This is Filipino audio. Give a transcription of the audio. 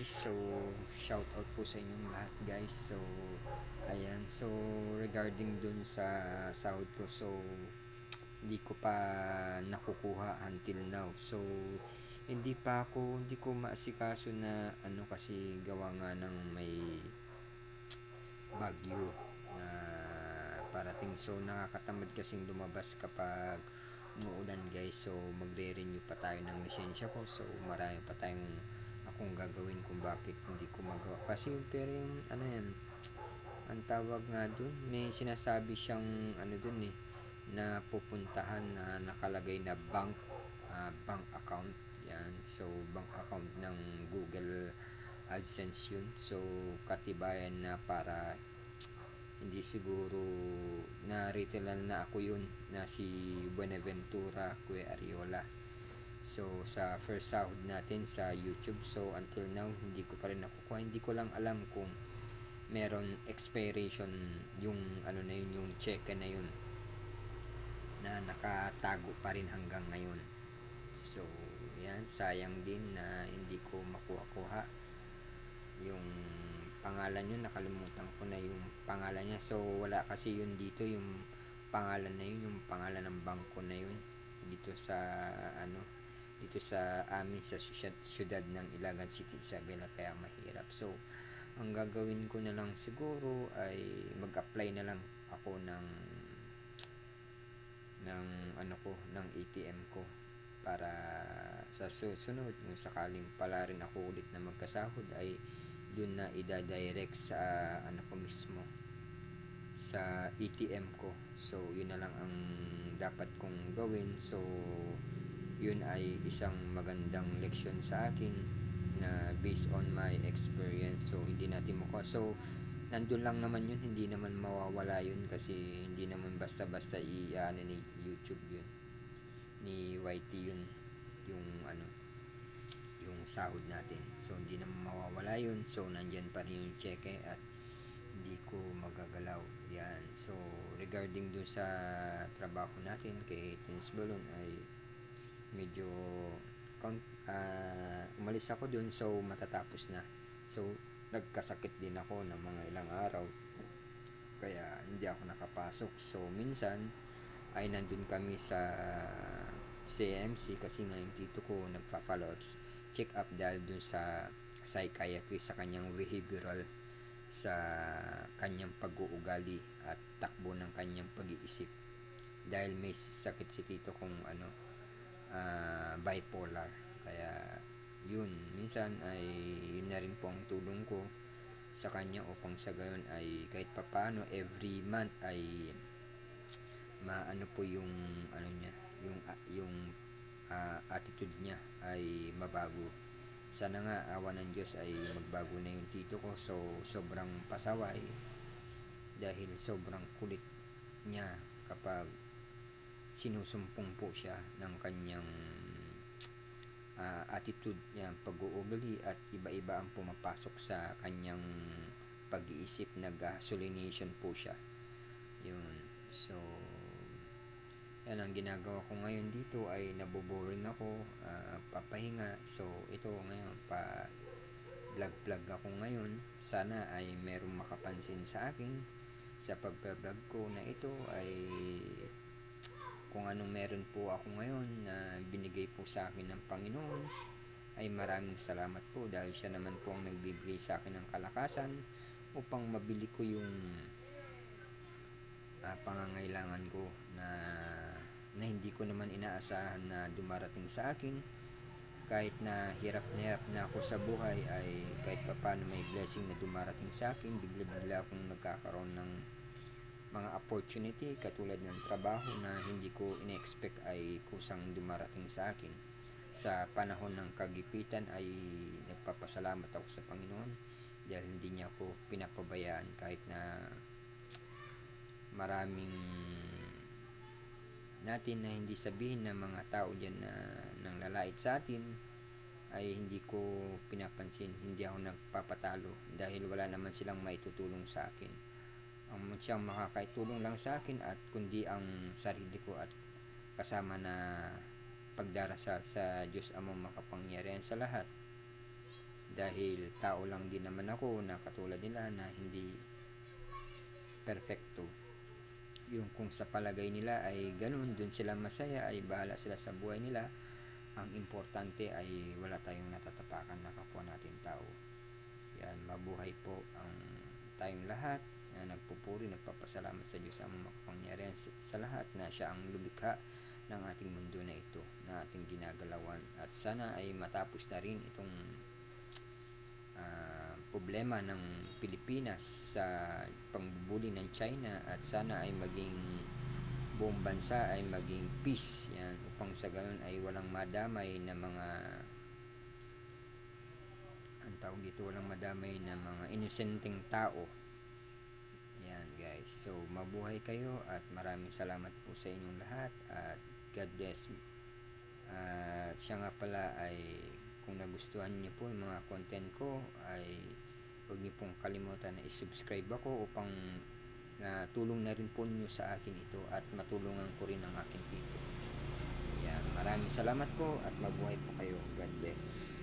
guys, so shout out po sa inyong lahat guys. So ayan, so regarding dun sa sahod ko, so hindi ko pa nakukuha until now. So hindi pa ako, hindi ko maasikaso na ano kasi gawa nga ng may bagyo na parating. So nakakatamad kasing lumabas kapag umuulan guys. So magre-renew pa tayo ng lisensya ko. So marami pa tayong akong gagawin kung bakit hindi ko magawa. Kasi pero yung ano yan, ang tawag nga dun, may sinasabi siyang ano dun eh, na pupuntahan na nakalagay na bank uh, bank account. Yan. So bank account ng Google AdSense yun. So katibayan na para hindi siguro na retailan na ako yun na si Buenaventura Cue Ariola So, sa first sahod natin sa YouTube. So, until now, hindi ko pa rin nakukuha. Hindi ko lang alam kung meron expiration yung ano na yun, yung check na yun na nakatago pa rin hanggang ngayon. So, yan, sayang din na hindi ko makuha-kuha yung pangalan yun, nakalimutan ko na yung pangalan niya. So, wala kasi yun dito, yung pangalan na yun, yung pangalan ng bangko na yun dito sa ano dito sa amin sa syudad ng Ilagan City, Isabela kaya mahirap. So, ang gagawin ko na lang siguro ay mag-apply na lang ako ng ng ano ko, ng ATM ko para sa susunod kung sakaling pala rin ako ulit na magkasahod ay dun na ida-direct sa ano ko mismo sa ATM ko. So, yun na lang ang dapat kong gawin. So, yun ay isang magandang leksyon sa akin na based on my experience. So hindi natin mukha. So nandun lang naman yun. Hindi naman mawawala yun kasi hindi naman basta basta i ano ni YouTube yun. Ni YT yun yung ano yung sahod natin. So hindi naman mawawala yun. So nandyan pa rin yung cheque at hindi ko magagalaw. Yan. So regarding dun sa trabaho natin kay Twins Balloon ay medyo uh, umalis ako dun so matatapos na. So nagkasakit din ako ng mga ilang araw. Kaya hindi ako nakapasok. So minsan ay nandun kami sa CMC kasi nga yung tito ko nagpa-follow check up dahil dun sa psychiatrist sa kanyang behavioral sa kanyang pag-uugali at takbo ng kanyang pag-iisip. Dahil may sakit si tito kung ano uh, bipolar. Kaya yun, minsan ay yun na rin po ang tulong ko sa kanya upang sa gayon ay kahit papano every month ay maano po yung ano niya, yung uh, yung uh, attitude niya ay mabago. Sana nga awa ng Diyos ay magbago na yung tito ko. So sobrang pasaway dahil sobrang kulit niya kapag sinusumpong po siya ng kanyang uh, attitude niya, pag-uugali at iba-iba ang pumapasok sa kanyang pag-iisip, nag-gasolination po siya. Yun. So, yan ang ginagawa ko ngayon dito ay naboboring ako, uh, papahinga. So, ito ngayon, pa vlog-vlog ako ngayon. Sana ay merong makapansin sa akin sa pag-vlog ko na ito ay kung anong meron po ako ngayon na binigay po sa akin ng Panginoon ay maraming salamat po dahil siya naman po ang nagbibigay sa akin ng kalakasan upang mabili ko yung uh, pangangailangan ko na na hindi ko naman inaasahan na dumarating sa akin. Kahit na hirap na hirap na ako sa buhay ay kahit papano may blessing na dumarating sa akin bigla-bigla akong nagkakaroon ng mga opportunity katulad ng trabaho na hindi ko ine-expect ay kusang dumarating sa akin. Sa panahon ng kagipitan ay nagpapasalamat ako sa Panginoon dahil hindi niya ako pinapabayaan kahit na maraming natin na hindi sabihin ng mga tao dyan na nang lalait sa atin ay hindi ko pinapansin, hindi ako nagpapatalo dahil wala naman silang maitutulong sa akin ang siyang makakaitulong lang sa akin at kundi ang sarili ko at kasama na pagdarasal sa Diyos amang makapangyarihan sa lahat. Dahil tao lang din naman ako na katulad nila na hindi perfecto. Yung kung sa palagay nila ay ganun dun sila masaya ay bahala sila sa buhay nila. Ang importante ay wala tayong natatapakan na kapwa natin tao. Yan mabuhay po ang tayong lahat na nagpupuri nagpapasalamat sa Diyos ang makapangyarihan. Sa, lahat na siya ang lumikha ng ating mundo na ito na ating ginagalawan. At sana ay matapos na rin itong ah, problema ng Pilipinas sa pangbubuli ng China. At sana ay maging buong bansa ay maging peace. Yan upang sa ganun ay walang madamay na mga ang tawag dito walang madamay na mga inosenteng tao so mabuhay kayo at maraming salamat po sa inyong lahat at God bless at siya nga pala ay kung nagustuhan niyo po yung mga content ko ay huwag niyo pong kalimutan na i-subscribe ako upang na tulong na rin po niyo sa akin ito at matulungan ko rin ang aking people. Yan, maraming salamat po at mabuhay po kayo. God bless.